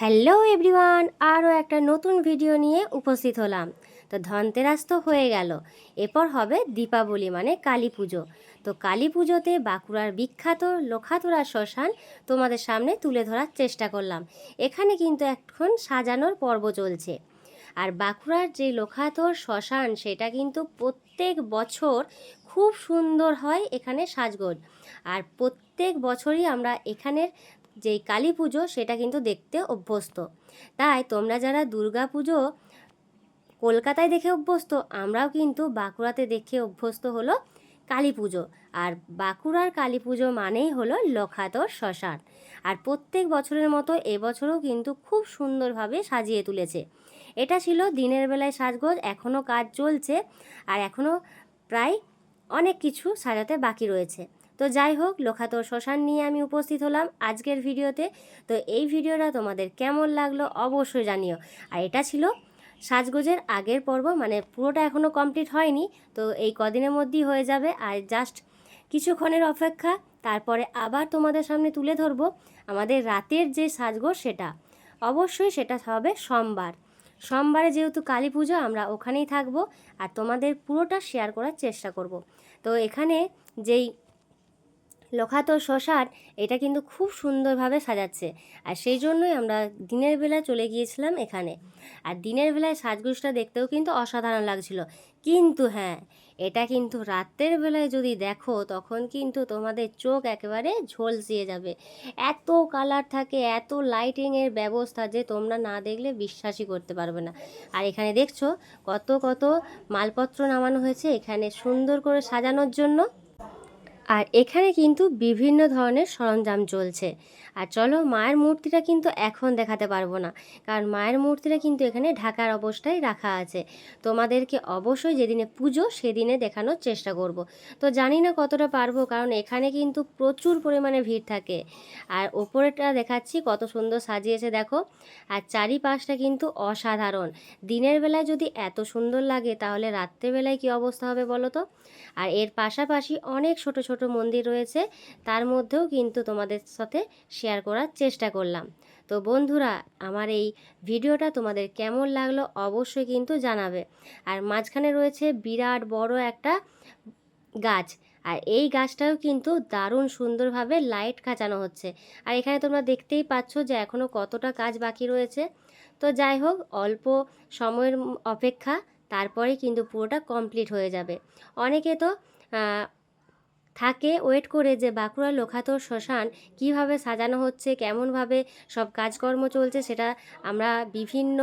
Hello everyone, আরও একটা নতুন ভিডিও নিয়ে উপস্থিত হলাম। তো ধনতেরাস তো হয়ে গেল। এরপর হবে দীপাবলি মানে কালী পুজো। তো কালী পুজোতে বাঁকুড়ার বিখ্যাত লোখাতুরা শ্মশান তোমাদের সামনে তুলে ধরার চেষ্টা করলাম। এখানে কিন্তু এখন সাজানোর পর্ব চলছে। আর বাঁকুড়ার যে লোখাতর শ্মশান, সেটা কিন্তু প্রত্যেক বছর খুব সুন্দর হয় এখানে সাজগোজ। আর প্রত্যেক বছরই আমরা এখানের যেই কালী পুজো সেটা কিন্তু দেখতে অভ্যস্ত। তাই তোমরা যারা দুর্গা পুজো কলকাতায় দেখে অভ্যস্ত, আমরাও কিন্তু বাঁকুড়াতে দেখে অভ্যস্ত হলো কালী পুজো। আর বাঁকুড়ার কালী পুজো মানেই হলো লখাতর শ্মশান। আর প্রত্যেক বছরের মতো এবছরও কিন্তু খুব সুন্দরভাবে সাজিয়ে তুলেছে। এটা ছিল দিনের বেলায় সাজগোজ, এখনও কাজ চলছে, আর এখনও প্রায় অনেক কিছু সাজাতে বাকি রয়েছে। তো যাই হোক লোখাতর শ্মশান নিয়ে আমি উপস্থিত হলাম আজকের ভিডিওতে। তো এই ভিডিওটা তোমাদের কেমন লাগল অবশ্যই জানিও। আর এটা ছিল সাজগোজের আগের পর্ব মানে পুরোটা এখনও কমপ্লিট হয়নি, তো এই কদিনের মধ্যেই হয়ে যাবে। আর জাস্ট কিছুক্ষণের অপেক্ষা, তারপরে আবার তোমাদের সামনে তুলে ধরবো আমাদের রাতের যে সাজগোজ সেটা। অবশ্যই সেটা হবে সোমবার। সোমবারে যেহেতু কালী পুজো, আমরা ওখানেই থাকব আর তোমাদের পুরোটা শেয়ার করার চেষ্টা করব। তো এখানে যেই লখাতো শ্মশান, এটা কিন্তু খুব সুন্দরভাবে সাজাচ্ছে। আর সেই জন্যই আমরা দিনের বেলা চলে গিয়েছিলাম এখানে। আর দিনের বেলায় সাজগোজটা দেখতেও কিন্তু অসাধারণ লাগছিল। কিন্তু হ্যাঁ এটা কিন্তু রাতের বেলায় যদি দেখো, তখন কিন্তু তোমাদের চোখ একেবারে ঝলসিয়ে যাবে। এত কালার থাকে, এত লাইটিংয়ের ব্যবস্থা যে তোমরা না দেখলে বিশ্বাসই করতে পারবে না। আর এখানে দেখছ কত কত মালপত্র নামানো হয়েছে এখানে সুন্দর করে সাজানোর জন্য। আর এখানে কিন্তু বিভিন্ন ধরনের সরঞ্জাম চলছে। আর চলো মায়ের মূর্তিটা কিন্তু এখন দেখাতে পারব না, কারণ মায়ের মূর্তিটা কিন্তু এখানে ঢাকার অবস্থায় রাখা আছে। তোমাদেরকে অবশ্যই যেদিনে পুজো সেদিনে দেখানোর চেষ্টা করব। তো জানি না কতটা পারব, কারণ এখানে কিন্তু প্রচুর পরিমাণে ভিড় থাকে। আর ওপরেটা দেখাচ্ছি, কত সুন্দর সাজিয়েছে দেখো। আর চারিপাশটা কিন্তু অসাধারণ। দিনের বেলায় যদি এত সুন্দর লাগে, তাহলে রাত্রেবেলায় কী অবস্থা হবে বলো তো? আর এর পাশাপাশি অনেক ছোট ছোট মন্দির রয়েছে, তার মধ্যেও কিন্তু তোমাদের সাথে শেয়ার করার চেষ্টা করলাম। তো বন্ধুরা, আমার এই ভিডিওটা তোমাদের কেমন লাগল অবশ্যই কিন্তু জানাবে। আর মাঝখানে রয়েছে বিরাট বড় একটা গাছ, আর এই গাছটাও কিন্তু দারুণ সুন্দরভাবে লাইট খাঁচানো হচ্ছে। আর এখানে তোমরা দেখতেই পাচ্ছ যে এখনও কতটা কাজ বাকি রয়েছে। তো যাই হোক, অল্প সময়ের অপেক্ষা, তারপরে কিন্তু পুরোটা কমপ্লিট হয়ে যাবে। অনেকে তো থাকে। ওয়েট করে যে বাঁকুড়ার লোখাতর শ্মশান কীভাবে সাজানো হচ্ছে, কেমনভাবে সব কাজকর্ম চলছে, সেটা আমরা বিভিন্ন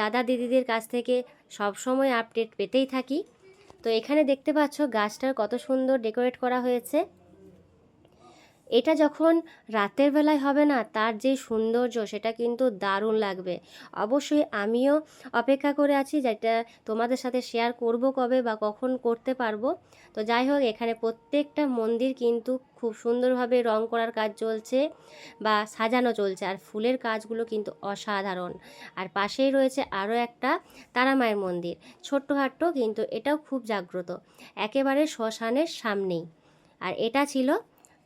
দাদা দিদিদের কাছ থেকে সব সময় আপডেট পেতেই থাকি। তো এখানে দেখতে পাচ্ছ গাছটার কত সুন্দর ডেকোরেট করা হয়েছে। এটা যখন রাতের বেলায় হবে না, তার যে সৌন্দর্য, সেটা কিন্তু দারুণ লাগবে। অবশ্যই আমিও অপেক্ষা করে আছি যেটা তোমাদের সাথে শেয়ার করব কবে বা কখন করতে পারব। তো যাই হোক, এখানে প্রত্যেকটা মন্দির কিন্তু খুব সুন্দরভাবে রং করার কাজ চলছে বা সাজানো চলছে, আর ফুলের কাজগুলো কিন্তু অসাধারণ। আর পাশেই রয়েছে আরও একটা তারামায়ের মন্দির ছোট্টখাট্ট কিন্তু এটাও খুব জাগ্রত, একেবারে শ্মশানের সামনেই। আর এটা ছিল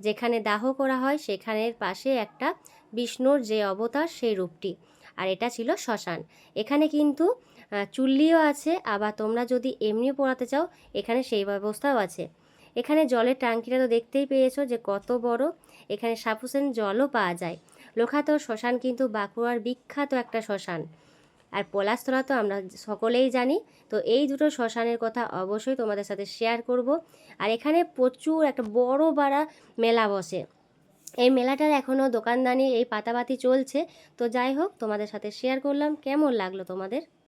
যেখানে দাহ করা হয় সেখানের পাশে একটা বিষ্ণুর যে অবতার সেই রূপটি। আর এটা ছিল শ্মশান। এখানে কিন্তু চুল্লিও আছে, আবার তোমরা যদি এমনি পড়াতে চাও, এখানে সেই ব্যবস্থাও আছে। এখানে জলের ট্যাঙ্কিটা তো দেখতেই পেয়েছ যে কত বড়। এখানে সাফিসিয়েন্ট জলও পাওয়া যায়। লোখাতো শ্মশান কিন্তু বাঁকুড়ার বিখ্যাত একটা শ্মশান। আর পলাশতলা তো আমরা সকলেই জানি। তো এই দুটো শ্মশানের কথা অবশ্যই তোমাদের সাথে শেয়ার করব। আর এখানে প্রচুর একটা বড় বাড়া মেলা বসে। এই মেলাটার এখনও দোকানদানি এই পাতাবাতি চলছে। তো যাই হোক, তোমাদের সাথে শেয়ার করলাম। কেমন লাগল তোমাদের?